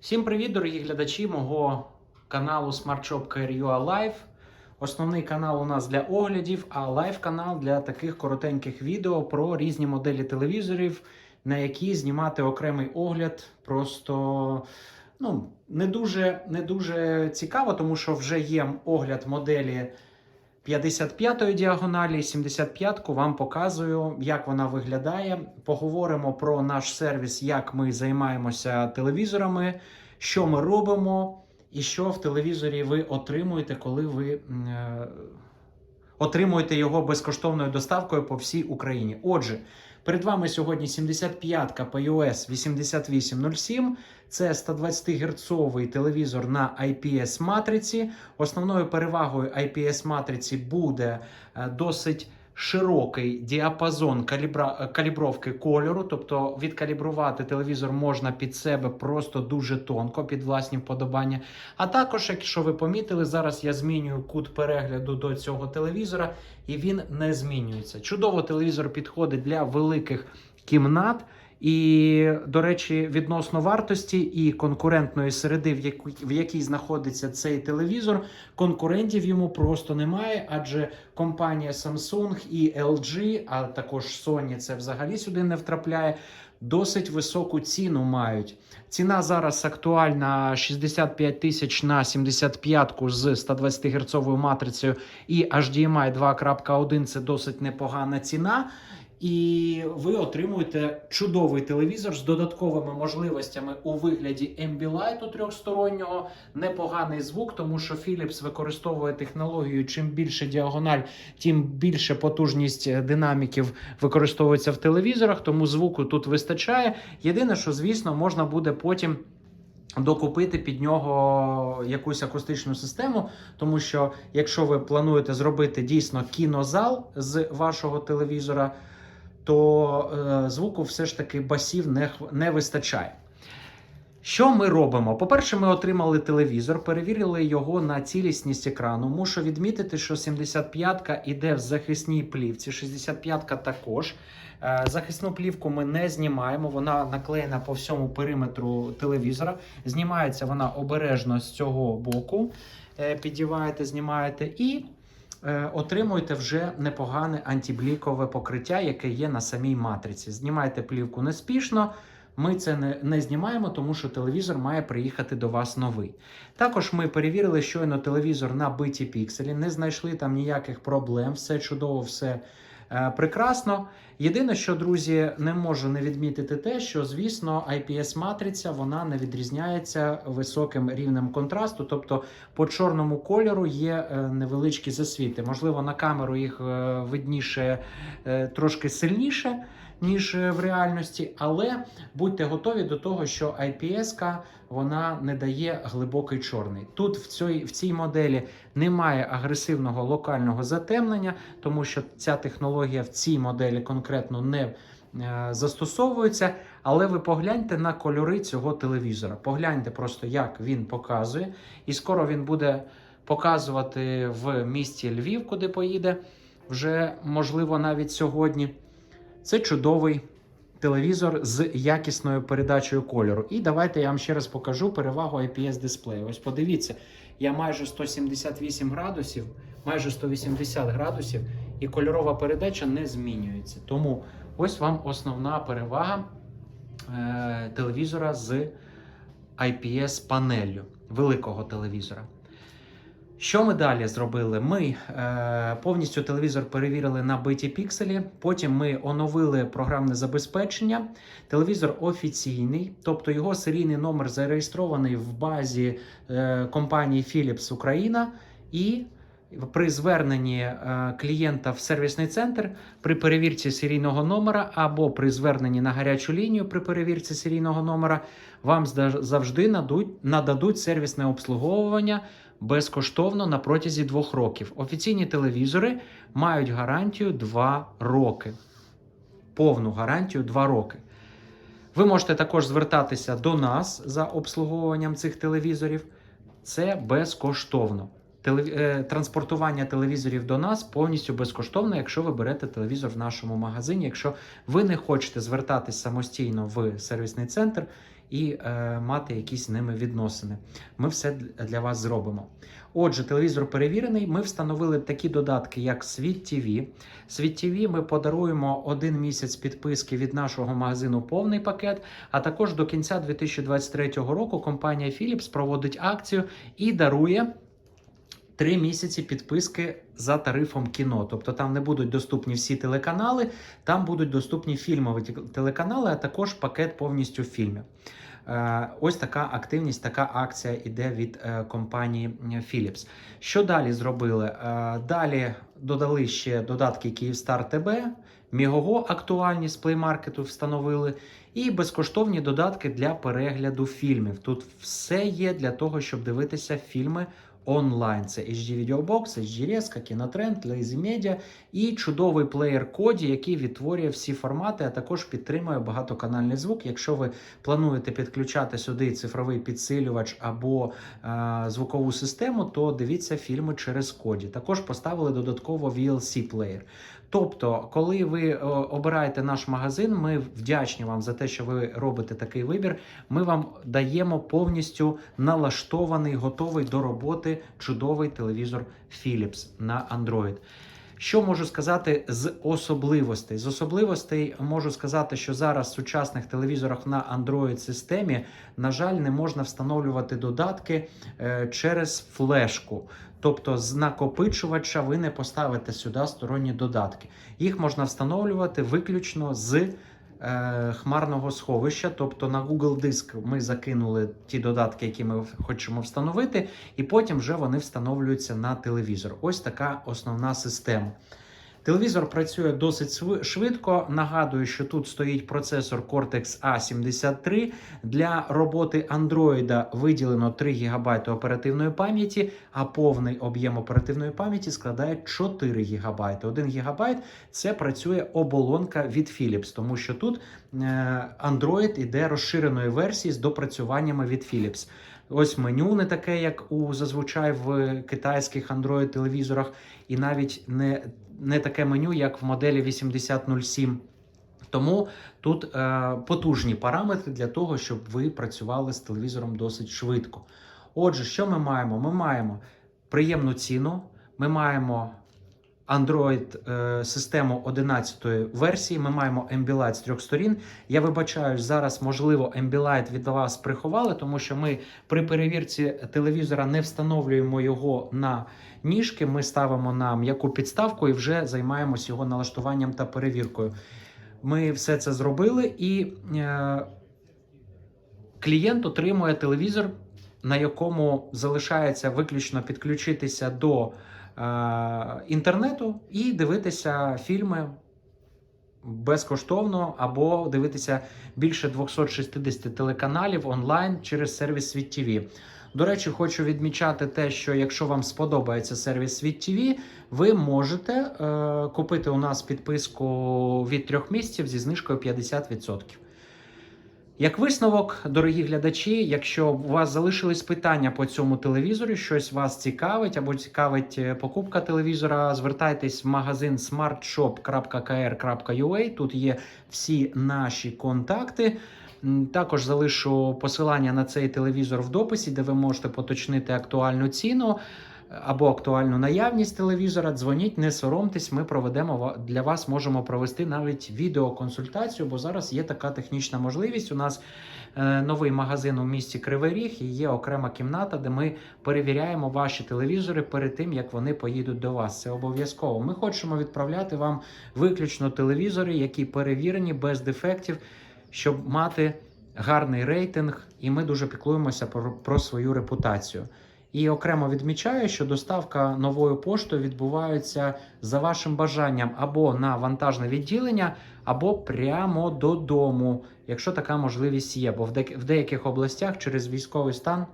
Всім привіт, дорогі глядачі мого каналу SmartShop.ua Live. Основний канал у нас для оглядів, а лайв канал для таких коротеньких відео про різні моделі телевізорів, на які знімати окремий огляд просто ну, не дуже, не дуже цікаво, тому що вже є огляд моделі 55-ї діагоналі, 75-ку вам показую, як вона виглядає. Поговоримо про наш сервіс, як ми займаємося телевізорами, що ми робимо, і що в телевізорі ви отримуєте, коли ви е, отримуєте його безкоштовною доставкою по всій Україні. Отже, перед вами сьогодні 75-ка POS 8807. Це 120 герцовий телевізор на IPS матриці. Основною перевагою IPS матриці буде е, досить широкий діапазон калібра... калібровки кольору, тобто відкалібрувати телевізор можна під себе просто дуже тонко, під власні вподобання. А також, якщо ви помітили, зараз я змінюю кут перегляду до цього телевізора, і він не змінюється. Чудово, телевізор підходить для великих кімнат. І, до речі, відносно вартості і конкурентної середи, в якій, в якій знаходиться цей телевізор, конкурентів йому просто немає, адже компанія Samsung і LG, а також Sony це взагалі сюди не втрапляє. Досить високу ціну мають. Ціна зараз актуальна 65 тисяч на 75 з 120 герцовою матрицею і HDMI 2.1 це досить непогана ціна. І ви отримуєте чудовий телевізор з додатковими можливостями у вигляді Ambilight трьохстороннього, непоганий звук, тому що Philips використовує технологію. Чим більше діагональ, тим більше потужність динаміків використовується в телевізорах, тому звуку тут вистачає. Єдине, що звісно, можна буде потім. Докупити під нього якусь акустичну систему, тому що якщо ви плануєте зробити дійсно кінозал з вашого телевізора, то е, звуку все ж таки басів не, не вистачає. Що ми робимо? По-перше, ми отримали телевізор, перевірили його на цілісність екрану. Мушу відмітити, що 75-ка іде в захисній плівці, 65-ка також. Е, Захисну плівку ми не знімаємо, вона наклеєна по всьому периметру телевізора. Знімається вона обережно з цього боку. Е, Підіваєте, знімаєте і отримуєте вже непогане антиблікове покриття, яке є на самій матриці. Знімайте плівку неспішно. Ми це не, не знімаємо, тому що телевізор має приїхати до вас новий. Також ми перевірили щойно телевізор на биті пікселі, не знайшли там ніяких проблем, все чудово, все е, прекрасно. Єдине, що, друзі, не можу не відмітити те, що, звісно, IPS-матриця вона не відрізняється високим рівнем контрасту, тобто по чорному кольору є е, невеличкі засвіти. Можливо, на камеру їх е, видніше е, трошки сильніше, ніж в реальності, але будьте готові до того, що IPS-ка вона не дає глибокий чорний. Тут в цій, в цій моделі немає агресивного локального затемнення, тому що ця технологія в цій моделі конкретно не е, застосовується. Але ви погляньте на кольори цього телевізора. Погляньте просто, як він показує, і скоро він буде показувати в місті Львів, куди поїде вже можливо навіть сьогодні. Це чудовий телевізор з якісною передачею кольору. І давайте я вам ще раз покажу перевагу IPS дисплею. Ось подивіться, я майже 178 градусів, майже 180 градусів, і кольорова передача не змінюється. Тому ось вам основна перевага е, телевізора з IPS панеллю великого телевізора. Що ми далі зробили? Ми е, повністю телевізор перевірили на биті пікселі. Потім ми оновили програмне забезпечення. Телевізор офіційний, тобто його серійний номер зареєстрований в базі е, компанії Philips Україна. І при зверненні е, клієнта в сервісний центр при перевірці серійного номера або при зверненні на гарячу лінію при перевірці серійного номера вам завжди нададуть сервісне обслуговування безкоштовно на протязі двох років. Офіційні телевізори мають гарантію 2 роки. Повну гарантію 2 роки. Ви можете також звертатися до нас за обслуговуванням цих телевізорів. Це безкоштовно. Е, Транспортування телевізорів до нас повністю безкоштовно, якщо ви берете телевізор в нашому магазині. Якщо ви не хочете звертатись самостійно в сервісний центр і е, мати якісь з ними відносини. Ми все для вас зробимо. Отже, телевізор перевірений. Ми встановили такі додатки, як Світ TV. Світ TV ми подаруємо один місяць підписки від нашого магазину повний пакет. А також до кінця 2023 року компанія Philips проводить акцію і дарує. Три місяці підписки за тарифом кіно. Тобто там не будуть доступні всі телеканали, там будуть доступні фільмові телеканали, а також пакет повністю фільмів. Е, Ось така активність, така акція іде від е, компанії Philips. Що далі зробили? Е, Далі додали ще додатки Київстар ТБ, Мігого актуальність з Play встановили, і безкоштовні додатки для перегляду фільмів. Тут все є для того, щоб дивитися фільми онлайн. Це HD Videobox, HD Резка, Кінотренд, Lazy Media і чудовий плеєр Коді, який відтворює всі формати, а також підтримує багатоканальний звук. Якщо ви плануєте підключати сюди цифровий підсилювач або е, звукову систему, то дивіться фільми через коді. Також поставили додатково VLC плеєр. Тобто, коли ви е, обираєте наш магазин, ми вдячні вам за те, що ви робите такий вибір. Ми вам даємо повністю налаштований, готовий до роботи чудовий телевізор Philips на Android. Що можу сказати з особливостей? З особливостей можу сказати, що зараз в сучасних телевізорах на Android системі, на жаль, не можна встановлювати додатки е, через флешку. Тобто з накопичувача ви не поставите сюди сторонні додатки. Їх можна встановлювати виключно з хмарного сховища. Тобто на Google Диск ми закинули ті додатки, які ми хочемо встановити, і потім вже вони встановлюються на телевізор. Ось така основна система. Телевізор працює досить швидко. Нагадую, що тут стоїть процесор Cortex A73. Для роботи Android виділено 3 ГБ оперативної пам'яті, а повний об'єм оперативної пам'яті складає 4 ГБ. 1 ГБ це працює оболонка від Philips, тому що тут е, Android іде розширеної версії з допрацюваннями від Philips. Ось меню не таке, як у зазвичай в китайських Android телевізорах, і навіть не, не таке меню, як в моделі 8007. Тому тут е, потужні параметри для того, щоб ви працювали з телевізором досить швидко. Отже, що ми маємо? Ми маємо приємну ціну, ми маємо Android е, систему 11 версії. Ми маємо Ambilight з трьох сторін. Я вибачаюсь, зараз можливо Ambilight від вас приховали, тому що ми при перевірці телевізора не встановлюємо його на ніжки. Ми ставимо на м'яку підставку і вже займаємося його налаштуванням та перевіркою. Ми все це зробили, і е, клієнт отримує телевізор, на якому залишається виключно підключитися до інтернету і дивитися фільми безкоштовно або дивитися більше 260 телеканалів онлайн через сервіс Світ TV. До речі, хочу відмічати те, що якщо вам сподобається сервіс Світ TV, ви можете е, купити у нас підписку від трьох місяців зі знижкою 50%. Як висновок, дорогі глядачі, якщо у вас залишились питання по цьому телевізору, щось вас цікавить або цікавить е, покупка телевізора, звертайтесь в магазин smartshop.kr.ua. Тут є всі наші контакти. Також залишу посилання на цей телевізор в дописі, де ви можете поточнити актуальну ціну або актуальну наявність телевізора. Дзвоніть, не соромтесь. Ми проведемо для вас, можемо провести навіть відеоконсультацію, бо зараз є така технічна можливість. У нас е, новий магазин у місті Кривий Ріг і є окрема кімната, де ми перевіряємо ваші телевізори перед тим, як вони поїдуть до вас. Це обов'язково. Ми хочемо відправляти вам виключно телевізори, які перевірені без дефектів, щоб мати гарний рейтинг, і ми дуже піклуємося про, про свою репутацію. І окремо відмічаю, що доставка новою поштою відбувається за вашим бажанням або на вантажне відділення, або прямо додому, якщо така можливість є. Бо в, деяких областях через військовий стан,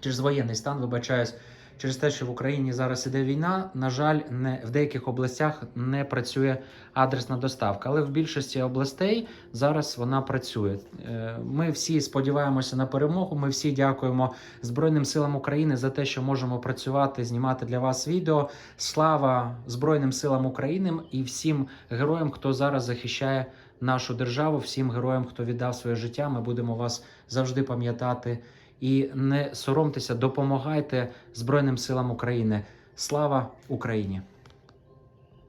через воєнний стан, вибачаюсь, через те, що в Україні зараз іде війна, на жаль, не в деяких областях не працює адресна доставка, але в більшості областей зараз вона працює. Е, Ми всі сподіваємося на перемогу. Ми всі дякуємо Збройним силам України за те, що можемо працювати, знімати для вас відео. Слава Збройним силам України і всім героям, хто зараз захищає нашу державу, всім героям, хто віддав своє життя. Ми будемо вас завжди пам'ятати. І не соромтеся, допомагайте Збройним силам України. Слава Україні!